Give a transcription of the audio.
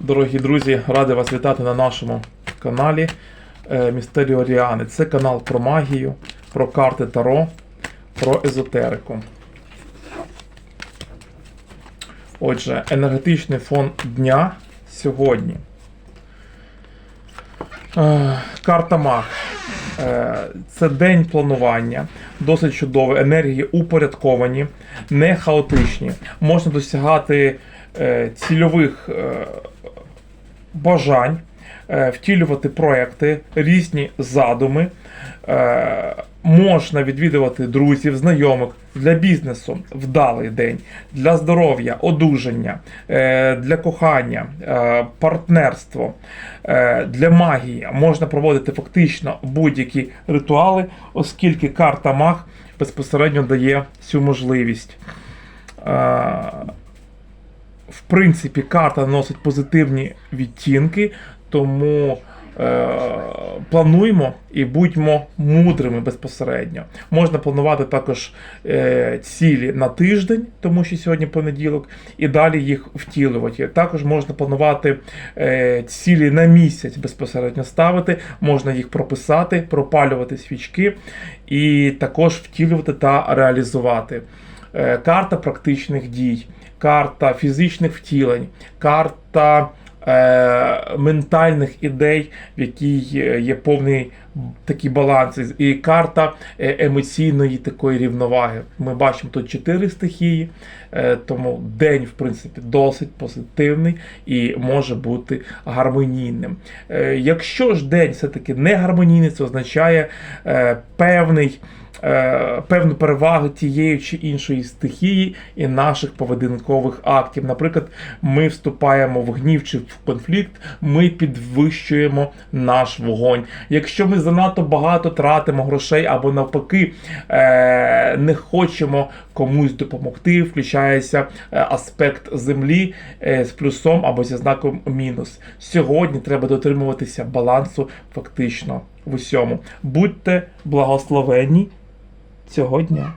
Дорогі друзі, радий вас вітати на нашому каналі е, Містеріо Оріани. Це канал про магію, про карти Таро, про езотерику. Отже, енергетичний фон дня сьогодні. Е, Карта Маг. Е, Це день планування, досить чудовий, енергії упорядковані, не хаотичні. Можна досягати цільових бажань, е, втілювати проекти, різні задуми. Е, Можна відвідувати друзів, знайомих для бізнесу вдалий день, для здоров'я, одужання, е, для кохання, партнерство, для магії. Можна проводити фактично будь-які ритуали, оскільки карта маг безпосередньо дає цю можливість. В принципі, карта носить позитивні відтінки, тому е, плануємо і будьмо мудрими безпосередньо. Можна планувати також е, цілі на тиждень, тому що сьогодні понеділок, і далі їх втілювати. Також можна планувати е, цілі на місяць безпосередньо ставити, можна їх прописати, пропалювати свічки і також втілювати та реалізувати. Е, карта практичних дій, карта фізичних втілень, карта е, ментальних ідей, в якій є- є повний такий баланс, і карта е, емоційної такої рівноваги. Ми бачимо тут чотири стихії, е, тому день, в принципі, досить позитивний і може бути гармонійним. Е, Якщо ж день все-таки не гармонійний, це означає е, певний е, певну перевагу тієї чи іншої стихії і наших поведінкових актів. Наприклад, ми вступаємо в гнів чи в конфлікт, ми підвищуємо наш вогонь. Якщо ми занадто багато тратимо грошей або навпаки е, не хочемо комусь допомогти, включається е, аспект землі з плюсом або зі знаком мінус. Сьогодні треба дотримуватися балансу фактично в усьому. Будьте благословенні цього дня.